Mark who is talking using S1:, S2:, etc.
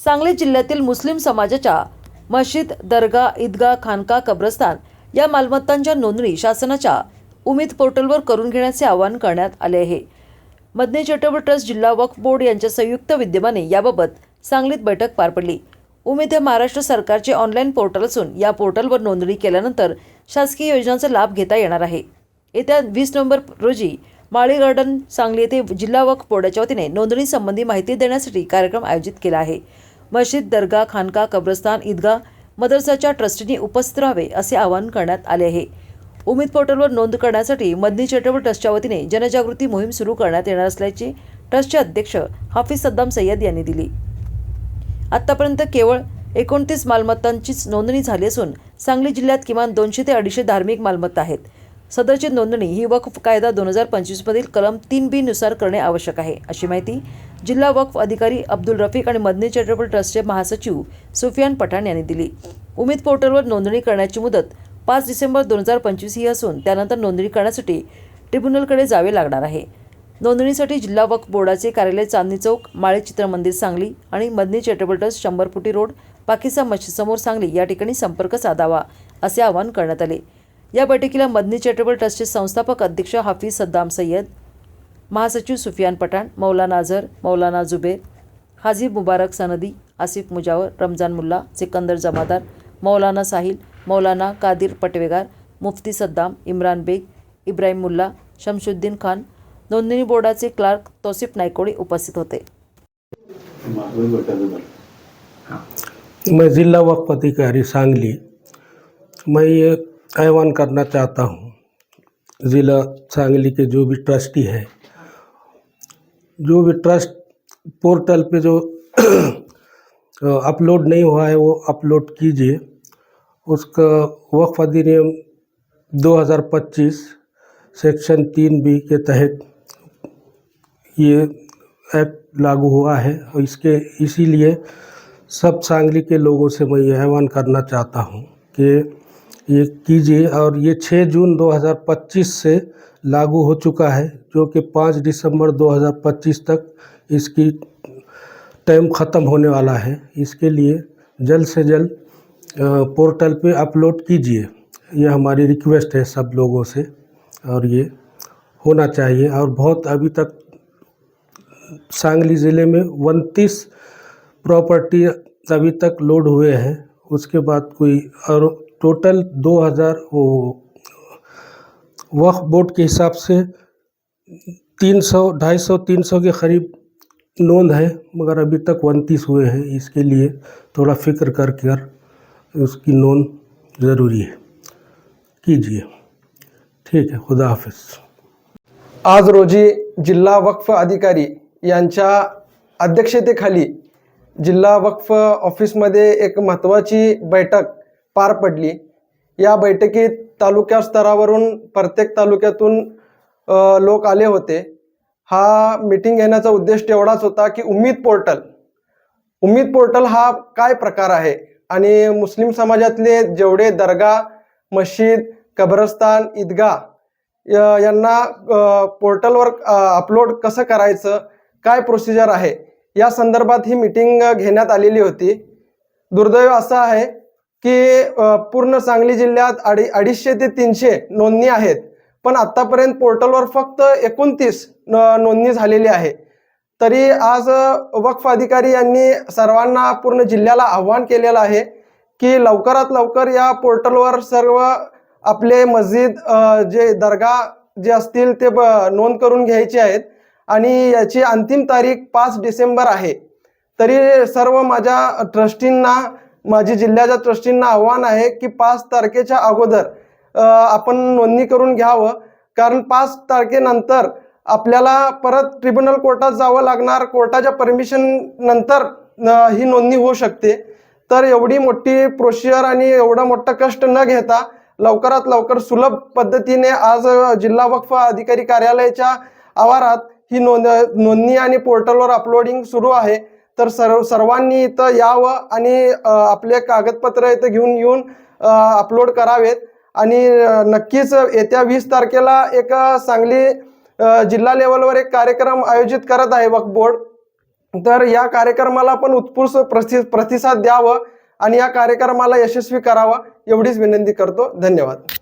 S1: सांगली जिल्ह्यातील मुस्लिम समाजाच्या मशीद दर्गा ईदगा खानका कब्रस्तान या मालमत्तांच्या नोंदणी शासनाच्या उमेद पोर्टलवर करून घेण्याचे आवाहन करण्यात आले आहे. मदने चॅरिटेबल ट्रस्ट जिल्हा वक्फ बोर्ड यांच्या संयुक्त विद्यमाने याबाबत सांगलीत बैठक पार पडली. उमेद हे महाराष्ट्र सरकारचे ऑनलाईन पोर्टल असून या पोर्टलवर नोंदणी केल्यानंतर शासकीय योजनांचा लाभ घेता येणार आहे. येत्या वीस नोव्हेंबर रोजी माळी गार्डन सांगली येथे जिल्हा वक्फ बोर्डाच्या वतीने नोंदणीसंबंधी माहिती देण्यासाठी कार्यक्रम आयोजित केला आहे. मशीद दर्गा खानका कब्रस्तान ईदगा मदरसाच्या ट्रस्टींनी उपस्थित राहावे असे आवाहन करण्यात आले आहे. उमेद पोर्टलवर नोंद करण्यासाठी मदनी चॅरिटेबल ट्रस्टच्या वतीने जनजागृती मोहीम सुरू करण्यात येणार असल्याचे ट्रस्टचे अध्यक्ष हाफिज सद्दाम सय्यद यांनी दिली. आतापर्यंत केवळ एकोणतीस मालमत्तांचीच नोंदणी झाली असून सांगली जिल्ह्यात किमान दोनशे ते अडीचशे धार्मिक मालमत्ता आहेत. सदरची नोंदणी ही वक्फ कायदा दोन हजार पंचवीसमधील कलम तीन बी नुसार करणे आवश्यक आहे. अशी माहिती जिल्हा वक्फ अधिकारी अब्दुल रफिक आणि मदनी चॅरिटेबल ट्रस्टचे महासचिव सुफियान पठाण यांनी दिली. उमेद पोर्टलवर नोंदणी करण्याची मुदत पाच डिसेंबर दोन हजार पंचवीस ही असून त्यानंतर नोंदणी करण्यासाठी ट्रिब्युनलकडे जावे लागणार आहे. नोंदणीसाठी जिल्हा वक्फ बोर्डाचे कार्यालय चांदणी चौक माळे चित्रमंदिर सांगली आणि Madani charitable trust Shambharphuti road Pakistan मशीदसमोर Sangli या ठिकाणी संपर्क साधावा असे आवाहन करण्यात आले. या बैठकीला मदनी चॅरिटेबल ट्रस्टचे संस्थापक अध्यक्ष हाफिज सद्दाम सय्यद महासचिव सुफियान पठाण मौलाना अझर मौलाना जुबेर हाजी मुबारक सनदी आसिफ मुजावर रमजान मुल्ला सिकंदर जमादार मौलाना साहिल मौलाना कादिर पटवेगार मुफ्ती सद्दाम इम्रान बेग इब्राहिम मुल्ला शमशुद्दीन खान नोंदणी बोर्डाचे क्लार्क तोसिफ नायकोडी उपस्थित होते.
S2: मैं जिल्हा वक्फ अधिकारी सांगली। मैं आह्वान करना चाहता हूँ। ज़िला सांगली के जो भी ट्रस्टी हैं, जो भी ट्रस्ट पोर्टल पे जो अपलोड नहीं हुआ है, वो अपलोड कीजिए। उसका वक्फ अधिनियम 2025 सेक्शन तीन बी के तहत ये एक्ट लागू हुआ है। और इसके, इसीलिए सब सांगली के लोगों से मैं ये आह्वान करना चाहता हूँ कि ये कीजिए और ये 6 जून 2025 से लागू हो चुका है, जो कि 5 दिसंबर 2025 तक इसकी टाइम ख़त्म होने वाला है। इसके लिए जल्द से जल्द पोर्टल पे अपलोड कीजिए। यह हमारी रिक्वेस्ट है सब लोगों से, और ये होना चाहिए। और बहुत अभी तक सांगली ज़िले में उनतीस प्रॉपर्टी अभी तक लोड हुए हैं। उसके बाद कोई और टोटल 2000 वो वक्फ बोर्ड के हिसाब से 300 250 300 के करीब नोंद है मगर अभी तक उनतीस हुए हैं। इसके लिए थोड़ा फिक्र कर कर उसकी नोंद ज़रूरी है। कीजिए। ठीक है खुदा हाफिज़।
S3: आज रोजी जिल्हा वक्फ अधिकारी यांच्या अध्यक्षतेखाली जिल्हा वक्फ ऑफिसमध्ये एक महत्त्वाची बैठक पार पडली. या बैठकीत तालुक्या स्तरावरून प्रत्येक तालुक्यातून लोक आले होते. हा मीटिंग घेण्याचा उद्देश तेवढाच होता की उम्मीद पोर्टल. उम्मीद पोर्टल हा काय प्रकार आहे? आणि मुस्लिम समाजातले जेवढे दर्गा मशीद कब्रस्तान ईदगाह यांना पोर्टलवर अपलोड कसं करायचं? काय प्रोसिजर आहे? या संदर्भात ही मीटिंग घेण्यात आलेली होती. दुर्दैव असं आहे की पूर्ण सांगली जिल्ह्यात अडी अडीचशे ते तीनशे नोंदणी आहेत. पण आत्तापर्यंत पोर्टलवर फक्त एकोणतीस नोंदणी झालेली आहे. तरी आज वक्फ अधिकारी यांनी सर्वांना पूर्ण जिल्ह्याला आव्हान केलेलं आहे की लवकरात लवकर या पोर्टलवर सर्व आपले मस्जिद जे दर्गा जे असतील ते ब- नोंद करून घ्यायचे आहेत. आणि याची अंतिम तारीख पाच डिसेंबर आहे. तरी सर्व माझ्या ट्रस्टींना माझी जिल्ह्याच्या ट्रस्टींना आव्हान आहे की पाच तारखेच्या अगोदर आपण नोंदणी करून घ्यावं. कारण पाच तारखेनंतर आपल्याला परत ट्रिब्युनल कोर्टात जावं लागणार. कोर्टाच्या परमिशन नंतर ही नोंदणी होऊ शकते. तर एवढी मोठी प्रोसिजर आणि एवढं मोठं कष्ट न घेता लवकरात लवकर सुलभ पद्धतीने आज जिल्हा वक्फ अधिकारी कार्यालयाच्या आवारात ही नोंद नोंदणी आणि पोर्टलवर अपलोडिंग सुरू आहे. तर सर्व सर्वांनी इथं यावं आणि आपले कागदपत्र इथं घेऊन येऊन अपलोड करावेत. आणि नक्कीच येत्या वीस तारखेला एक सांगली जिल्हा लेवलवर एक कार्यक्रम आयोजित करत आहे वक्फ बोर्ड. तर या कार्यक्रमाला आपण उत्स्फूर्त प्रति प्रतिसाद द्यावं आणि या कार्यक्रमाला यशस्वी करावा एवढीच विनंती करतो. धन्यवाद.